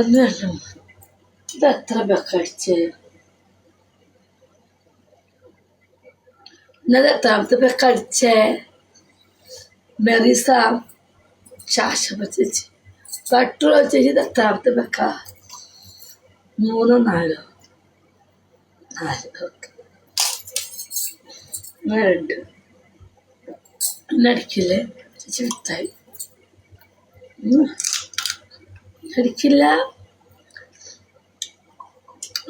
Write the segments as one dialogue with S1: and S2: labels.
S1: ഒന്ന് രണ്ടും ഇത് എത്ര ബെക്കടിച്ച് ഇന്നത് എത്രാമത്തെ ബെക്കടിച്ചേ മെറീസ ശാശമ ചേച്ചി പെട്രോൾ ചേച്ചി ഇത് എത്രാമത്തെ ബെക്ക മൂന്നോ നാലോ നാല് ഓക്കെ അടിക്കില്ലേ ചേച്ചി വിത്തായി. അടിക്കില്ല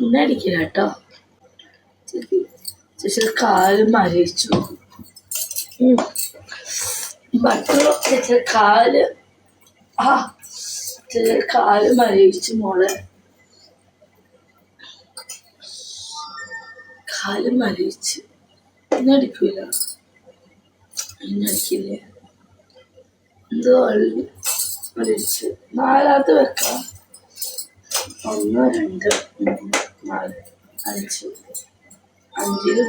S1: ഇന്നെ അടിക്കില്ല കേട്ടോ. ചേച്ചി കാൽ മരയിച്ചു ബട്ടർ ചേച്ചി കാൽ. ആ ചേച്ചി കാൽ മരയിച്ചു മോളെ. കാൽ മരയിച്ച് എന്നെ ഇന്നടിക്കില്ലേ എന്തോ നാലാമത്തെ വെക്കാം. ഒന്ന് രണ്ട് മൂന്ന് നാല് അഞ്ച്.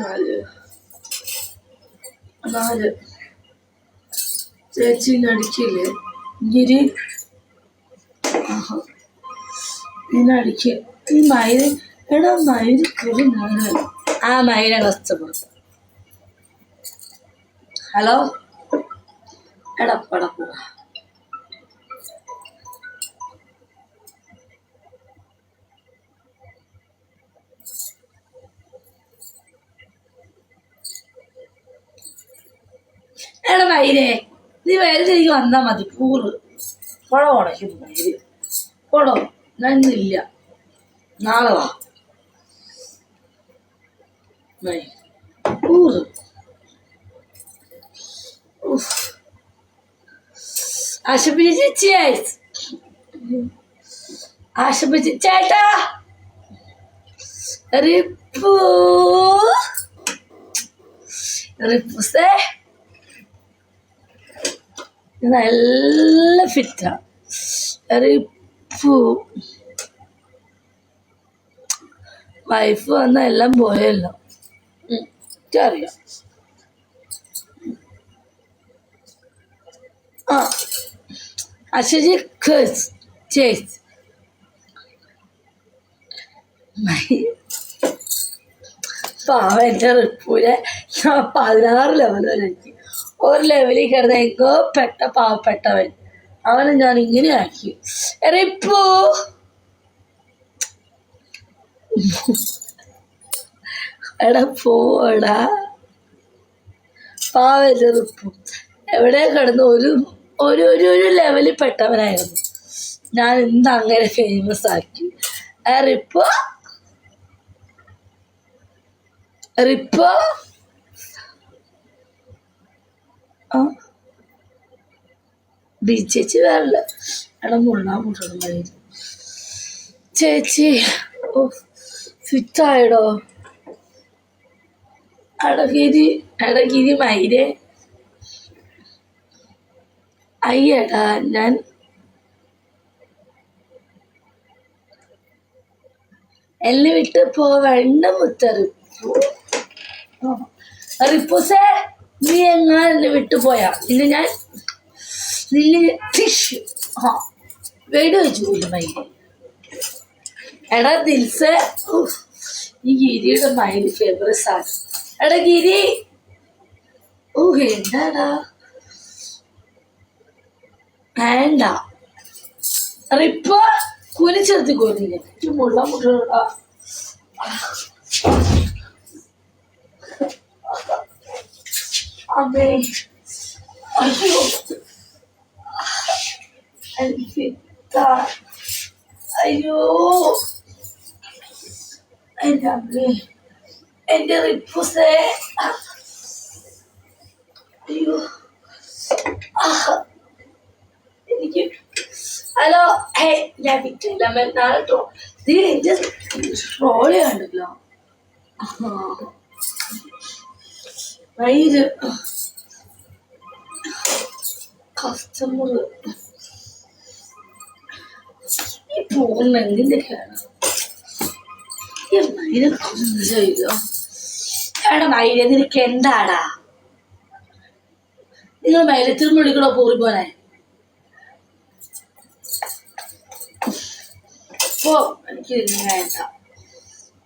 S1: നാല്. നാല്. ചേച്ചി നടിക്കില്ലേ ആഹാ. ഇതിനടിക്ക് ഈ മയിൽ എടാ മയിൽ കയറി നാല് ആ മയിലെ കഷ്ടപ്പെടും ഹലോ? എടാ പട നീ വേറെ വേലത്തിലേക്ക് വന്നാ മതി. പൂറ് കുട ഉണയ്ക്കുന്നു മയിൽ കുടോ. ഞാൻ ഇന്നില്ല നാളെ വാ. പൂറ് ആശുപത്രി ചേച്ചി. ആശുപത്രി ചേട്ടാ. റിപ്പൂ റിപ്പുസേ നല്ല ഫിറ്റാ പൂ വൈഫ് വന്ന എല്ലാം പോയല്ലോ. അറിയാം ആ. അശ്വജി കേസ് ചേസ് പാവ എന്റെ റിപ്പൂലെ ഞാൻ പതിനാറ് ലെവൽ വരെ എനിക്ക് ഒരു ലെവലിൽ കിടന്ന എങ്കോ പെട്ട പാവപ്പെട്ടവൻ. അവനെ ഞാൻ ഇങ്ങനെ ആക്കി. ഇപ്പോ. എടാ പോടാ. പാവല്ലറിപ്പോ എവിടെ കിടന്ന് ഒരു ഒരു ഒരു ഒരു ലെവലിൽ പെട്ടവനായിരുന്നു. ഞാൻ ഇന്ന് അങ്ങനെ ഫേമസ് ആക്കി. റിപ്പു. റിപ്പു ആ ബി ചേച്ചി വേറല്ല. എടാ മുള്ളാ മുട്ടണം ചേച്ചി ഓ ഫിറ്റായടോ അടഗിരി അടഗിരി മൈരേ. അയ്യടാ ഞാൻ എന്നെ വിട്ട് പോവേണ്ട മുത്തറിപ്പു. റിപ്പുസേ. നീ എങ്ങനെ എന്നെ വിട്ടുപോയാ നിന്നെ ഞാൻ നിന്നെ ഫിഷ് ആ വെടി വെച്ചു പോയി എടാ ദിൽസ. ഈ ഗിരിയുടെ മൈൻഡ് ഫേവറസ് ആണ്. എടാ ഗിരി. ഓ എന്താടാ? വേണ്ട. റിപ്പ കുനിച്ചെടുത്ത് കോരില്ല മുള്ള മുള്ള അമ്മേ അയ്യോ ഇതാ. അയ്യോ എന്റെ അമ്മേ എന്റെ റിപ്പുസേ അയ്യോ എനിക്ക് ഹലോ ഹേ ഞാൻ വിറ്റില്ല നാളെ ട്രോ നീ എന്റെ ട്രോളി കണ്ടല്ലോ വൈര് കസ്റ്റമർ ഈ പോകുന്ന എന്തിന്റെയൊക്കെയാണ് ഈ മൈന നിനക്ക് എന്താടാ? നിങ്ങൾ മൈലത്തിൽ വിളിക്കണോ പോറി പോനെ? പോ എനിക്ക്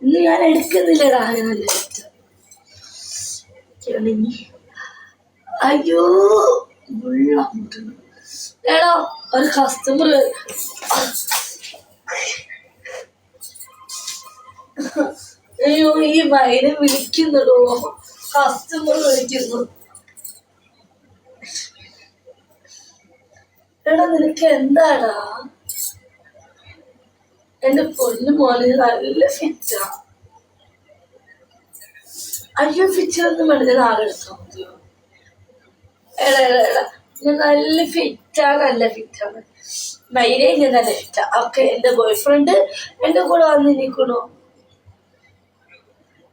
S1: ഇന്ന് ഞാൻ എടുക്കുന്നില്ലടാ നല്ല ഇനി അയ്യോ മുള്ള എടാ ഒരു കസ്റ്റമർ അയ്യോ ഈ വയനെ വിളിക്കുന്നടോ കസ്റ്റമർ വിളിക്കുന്നു. എടാ നിനക്ക് എന്താടാ? എന്റെ പൊന്നു മോനെ നല്ല ഫിറ്റാ അയ്യോ ഫിറ്റ് മനസ്സിൽ മതിയോ എടാ എടാ ഞാൻ നല്ല ഫിറ്റാണ് നല്ല ഫിറ്റാണ് മൈരേ ഞാൻ നല്ല ഫിറ്റാ ഓക്കെ എന്റെ ബോയ് ഫ്രണ്ട് എന്റെ കൂടെ വന്നിരിക്കണു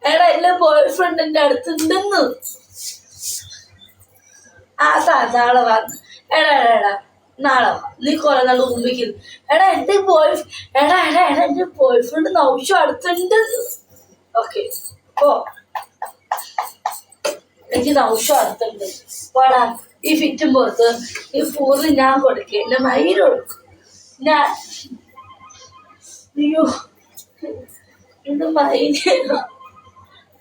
S1: എടാ എന്റെ ബോയ് ഫ്രണ്ട് എന്റെ അടുത്തുണ്ടെന്ന് ആ സാ നാളെ വന്ന് എടാ എടാ എടാ. നാളെ നീ കുറെ നാൾ മുമ്പിക്കുന്നു എടാ എന്റെ ബോയ് എടാ എടാ എടാ എന്റെ ബോയ് ഫ്രണ്ട് നൗശം അടുത്തുണ്ട്. ഓക്കെ പോ. എനിക്ക് നൗശം അടുത്തുണ്ട്. പോടാ ഈ ഫിറ്റും പുറത്ത് ഈ പൂർണ ഞാൻ കൊടുക്കേ. എന്റെ മൈര കൊടുക്കും. ഞാൻ അയ്യോ എന്റെ മയില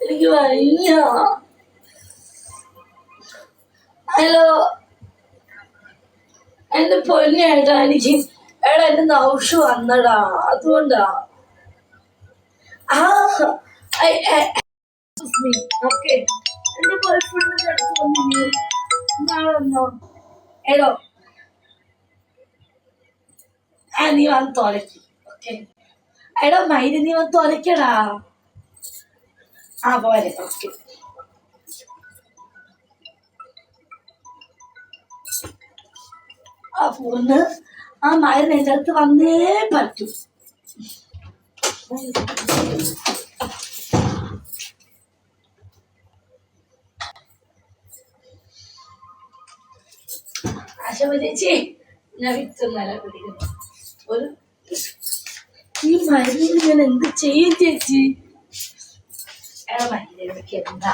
S1: എനിക്ക് വയ്യ. ഹലോ എന്റെ പൊന്നേട്ടാ എനിക്ക് എടാ എന്റെ നൗഷ് വന്നടാ. അതുകൊണ്ടാ. ആ ഓക്കെ വന്നോ എടോ ആ നീ വന്ന് തുലക്കി ഓക്കെ എടാ മൈരി നീ വന്ന് തുലക്കടാ ആ പോരെ ഓക്കെ ആ ഫോണ് ആ മരുന്ന് എന്റെ അടുത്ത് വന്നേ പറ്റൂ. പിടിക്കുന്നു ഒരു ഈ മരുന്നിന് ഞാൻ എന്ത് ചെയ്യും ചേച്ചി? മരുന്ന് എനിക്ക് എന്താ?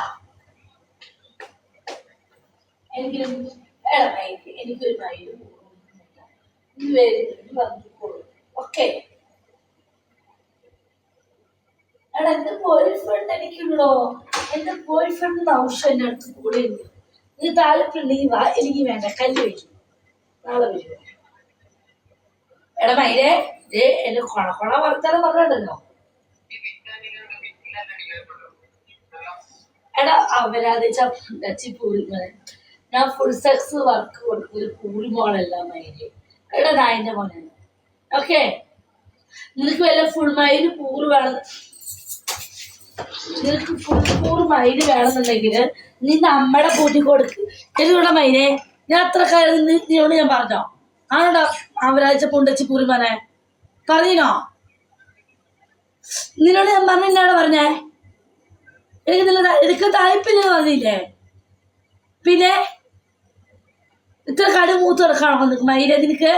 S1: എനിക്ക് എനിക്കൊരു എടാ എന്റെ ബോയ് ഫ്രണ്ട് എനിക്കുള്ളോ എന്റെ ബോയ് ഫ്രണ്ട് ആവശ്യം എന്റെ അടുത്ത് കൂടെ ഉണ്ട്. നീ വാ എനിക്ക് വേണ്ട കല്ല് വരും നാളെ വരും എടാ മൈരേ ദേ എന്റെ കൊണ കൊണ വർത്താനം പറഞ്ഞിട്ടുണ്ടല്ലോ. എടാ അവരാധിച്ച ഞാൻ ഫുൾ സെക്സ് വർക്ക് ഒരു പൂരി മോളല്ല മൈര്. എടാ നായന്റെ മോനെ. ഓക്കെ? നിനക്ക് വല്ല ഫുൾ മൈൽ പൂറ് വേണം നിനക്ക് ഫുൾ പൂറ് മൈൽ വേണമെന്നുണ്ടെങ്കിൽ നീ നമ്മടെ കൂട്ടി കൊടുക്ക്. എന്തുകൊണ്ടാ മൈനെ കാര്യം നീയോട് ഞാൻ പറഞ്ഞോ? ആണോടാ അവരാഴ്ച പൊണ്ടച്ചി പൂരി മോനെ? പറഞ്ഞോ നിന്നോട് ഞാൻ പറഞ്ഞ പറഞ്ഞേ? എനിക്ക് നിന്നെ എനിക്ക് താല്പര്യം പറഞ്ഞില്ലേ? പിന്നെ? ഇത്ര കടുമൂത്ത് കിടക്കാണോ നിനക്ക്? മൈര നിനക്ക്?